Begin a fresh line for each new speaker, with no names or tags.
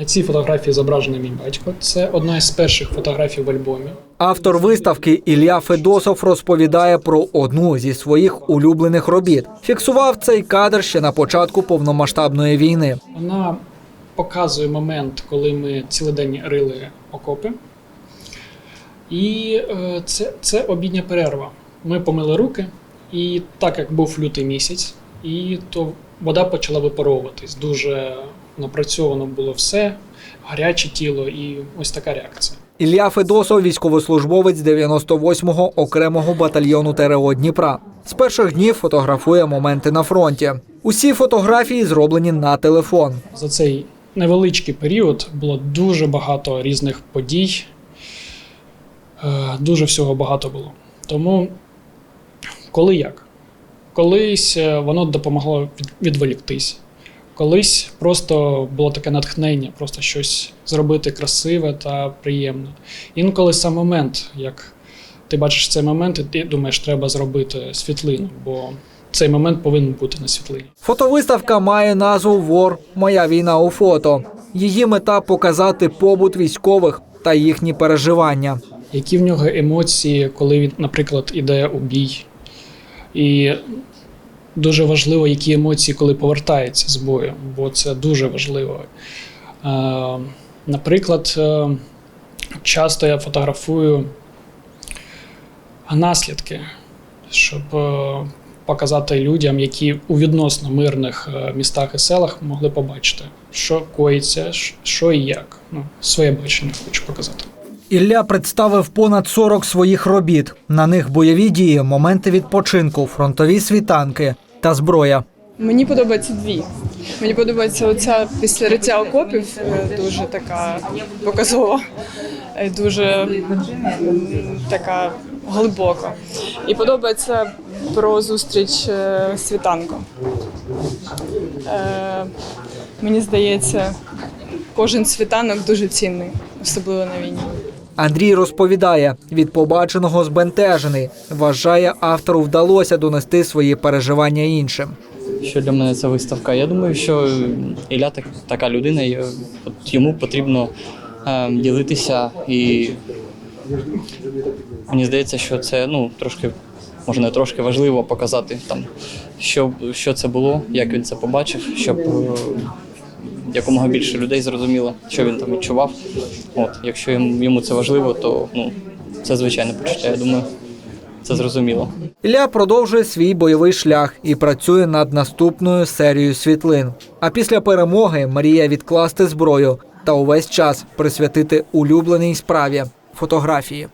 На цій фотографії зображений мій батько. Це одна із перших фотографій в альбомі.
Автор виставки Ілля Федосов розповідає про одну зі своїх улюблених робіт. Фіксував цей кадр ще на початку повномасштабної війни.
Вона показує момент, коли ми цілий день рили окопи. І е, це, це обідня перерва. Ми помили руки, і так як був лютий місяць, і то вода почала випаровуватись. Дуже напрацьовано було все, гаряче тіло, і ось така реакція.
Ілля Федосов, військовослужбовець 98-го окремого батальйону ТРО Дніпра. З перших днів фотографує моменти на фронті. Усі фотографії зроблені на телефон.
За цей невеличкий період було дуже багато різних подій, Е, дуже всього багато було. Тому, коли як? Колись е, воно допомогло відволіктись. Колись просто було таке натхнення, просто щось зробити красиве та приємне. Інколи сам момент, як ти бачиш цей момент, і ти думаєш, треба зробити світлину, бо цей момент повинен бути на світлині.
Фотовиставка має назву Вор Моя війна у фото. Її мета показати побут військових та їхні переживання.
які в нього емоції, коли він, наприклад, іде у бій. І дуже важливо, які емоції, коли повертається з бою, бо це дуже важливо. Е, наприклад, е, часто я фотографую наслідки, щоб е, показати людям, які у відносно мирних е, містах і селах могли побачити, що коїться, що і як. Ну, своє бачення хочу показати.
Ілля представив понад 40 своїх робіт. На них бойові дії, моменти відпочинку, фронтові світанки та зброя.
Мені подобаються дві. Мені подобається оця після риття окопів, е, дуже така показова, дуже така глибока. І подобається про зустріч е, світанком. Е, Мені здається, кожен світанок дуже цінний, особливо на війні.
Андрій розповідає, від побаченого збентежений. Вважає, автору вдалося донести свої переживання іншим.
Що для мене ця виставка? Я думаю, що Ілля так, така людина, е, от йому потрібно е, ділитися і мені здається, що це ну, трошки, може не трошки важливо показати там, що, що це було, як він це побачив, щоб е, якомога більше людей зрозуміло, що він там відчував. От, якщо йому, це важливо, то ну, це звичайне почуття. Я думаю, це зрозуміло.
Ілля продовжує свій бойовий шлях і працює над наступною серією світлин. А після перемоги мріє відкласти зброю та увесь час присвятити улюбленій справі фотографії.